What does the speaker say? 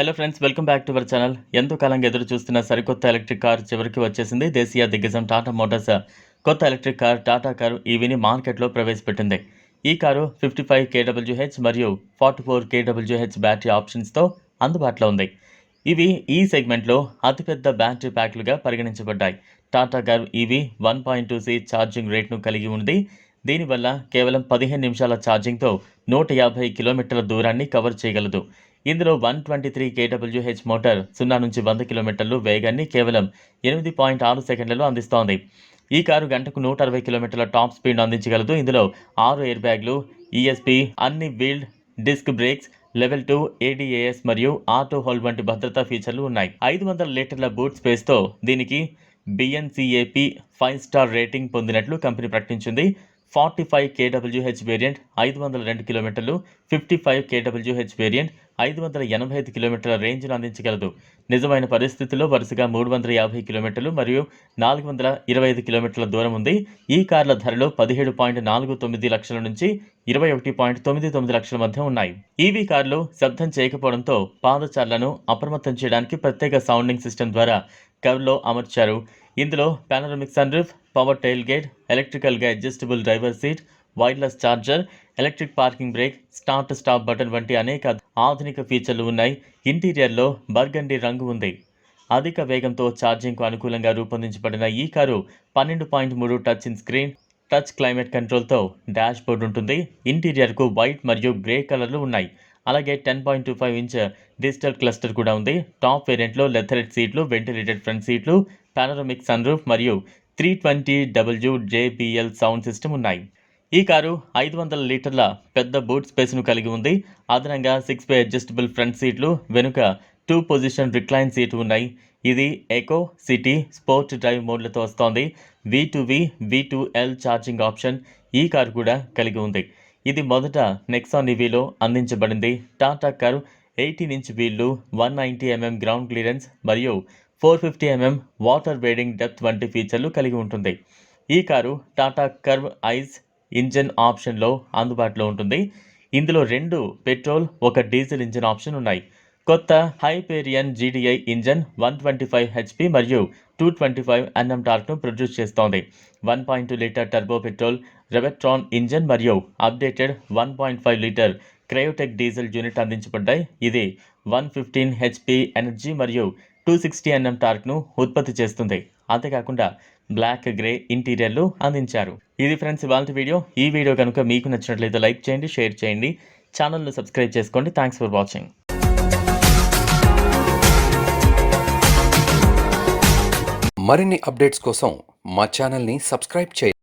Hello friends welcome back to our channel ఎంతో కాలంగా ఎదురు చూస్తున్న సరికొత్త ఎలక్ట్రిక్ కార్ చివరికి వచ్చేసింది. దేశీయ దిగ్గజం టాటా మోటార్స్ కొత్త ఎలక్ట్రిక్ కార్ టాటా కారు ఈవీని మార్కెట్లో ప్రవేశపెట్టింది. ఈ కారు ఫిఫ్టీ ఫైవ్ కేడబ్ల్యూహెచ్ మరియు ఫార్టీ ఫోర్ కేడబ్ల్యూహెచ్ బ్యాటరీ ఆప్షన్స్తో అందుబాటులో ఉంది. ఇవి ఈ సెగ్మెంట్లో అతిపెద్ద బ్యాటరీ ప్యాక్లుగా పరిగణించబడ్డాయి. Tata car EV one point two C charging రేట్ను కలిగి ఉంది. దీనివల్ల కేవలం పదిహేను నిమిషాల ఛార్జింగ్తో నూట యాభై కిలోమీటర్ల దూరాన్ని కవర్ చేయగలదు. ఇందులో one twenty three KWH motor సున్నా నుంచి వంద కిలోమీటర్లు వేగాన్ని కేవలం ఎనిమిది పాయింట్ ఆరు సెకండ్లలో అందిస్తోంది. ఈ కారు గంటకు నూట అరవై కిలోమీటర్ల టాప్ స్పీడ్ అందించగలదు. ఇందులో ఆరు ఎయిర్ బ్యాగ్లు ఈఎస్పి అన్ని wheeled disc brakes level two ADAS మరియు ఆటో హోల్డ్ వంటి భద్రతా ఫీచర్లు ఉన్నాయి. ఐదు వందల లీటర్ల బూట్ స్పేస్తో దీనికి బిఎన్సిఏపి ఫైవ్ స్టార్ రేటింగ్ పొందినట్లు కంపెనీ ప్రకటించింది. ఫార్టీ ఫైవ్ కేడబ్ల్యూహెచ్ వేరియంట్ ఐదు వందల రెండు కిలోమీటర్లు ఫిఫ్టీ ఫైవ్ కేడబ్ల్యూహెచ్ వేరియంట్ ఐదు వందల ఎనభై ఐదు కిలోమీటర్ల రేంజ్ను అందించగలదు. నిజమైన పరిస్థితుల్లో వరుసగా మూడు వందల యాభై కిలోమీటర్లు మరియు నాలుగు వందల ఇరవై ఐదు కిలోమీటర్ల దూరం ఉంది. ఈ కార్ల ధరలు పదిహేడు పాయింట్ నాలుగు తొమ్మిది లక్షల నుంచి ఇరవై ఒకటి పాయింట్ తొమ్మిది తొమ్మిది లక్షల మధ్య ఉన్నాయి. ఈవీ కార్లు శబ్దం చేయకపోవడంతో పాదచారులను అప్రమత్తం చేయడానికి ప్రత్యేక సౌండింగ్ సిస్టమ్ ద్వారా కవర్లో అమర్చారు. ఇందులో panoramic sunroof power tailgate ఎలక్ట్రికల్గా adjustable driver seat wireless charger electric parking brake start stop button వంటి అనేక ఆధునిక ఫీచర్లు ఉన్నాయి. ఇంటీరియర్లో బర్గండి రంగు ఉంది. అధిక వేగంతో ఛార్జింగ్కు అనుకూలంగా రూపొందించబడిన ఈ కారు పన్నెండు పాయింట్ మూడు touch in screen touch climate కంట్రోల్తో dashboard ఉంటుంది. ఇంటీరియర్కు వైట్ మరియు గ్రే కలర్లు ఉన్నాయి. అలాగే ten point two five inch digital cluster కూడా ఉంది. టాప్ వేరియంట్లో లెథరెడ్ సీట్లు వెంటిలేటెడ్ ఫ్రంట్ సీట్లు పానరమిక్ సన్ రూఫ్ మరియు three twenty W JBL sound system ఉన్నాయి. ఈ కారు ఐదు వందల లీటర్ల పెద్ద బూట్ స్పేస్ను కలిగి ఉంది. అదనంగా సిక్స్ బై అడ్జస్టబుల్ ఫ్రంట్ సీట్లు వెనుక టూ పొజిషన్ రిక్లైన్ సీటు ఉన్నాయి. ఇది ఎకో సిటీ స్పోర్ట్ డ్రైవ్ మోడ్లతో వస్తోంది. V to V V to L charging option ఈ కారు కూడా కలిగి ఉంది. ఇది మొదట నెక్సాన్ ఈవీలో అందించబడింది. Tata car eighteen inch wheels one ninety MM ground clearance మరియు four fifty MM water wading depth వంటి ఫీచర్లు కలిగి ఉంటుంది. ఈ car Tata Curvv ICE engine ఆప్షన్లో అందుబాటులో ఉంటుంది. ఇందులో రెండు పెట్రోల్ ఒక డీజిల్ ఇంజన్ ఆప్షన్ ఉన్నాయి. కొత్త Hyperion GDI engine one twenty five HP మరియు టూ ట్వంటీ ఫైవ్ ఎన్ఎం టార్క్ను ప్రొడ్యూస్ చేస్తోంది. One point two litre turbo petrol Revotron engine మరియు updated one point five litre Kryotec diesel unit అందించబడ్డాయి. ఇది one fifteen HP energy మరియు two sixty NM టార్క్ను ఉత్పత్తి చేస్తుంది. అంతేకాకుండా బ్లాక్ గ్రే ఇంటీరియర్లు అందించారు. ఇది ఫ్రెండ్స్ ఇవాళ వీడియో. ఈ వీడియో కనుక మీకు నచ్చినట్లయితే లైక్ చేయండి షేర్ చేయండి. ఛానల్ను సబ్స్క్రైబ్ చేసుకోండి. Thanks for watching. మరిన్ని అప్డేట్స్ కోసం మా ఛానల్ని సబ్స్క్రైబ్ చేయండి.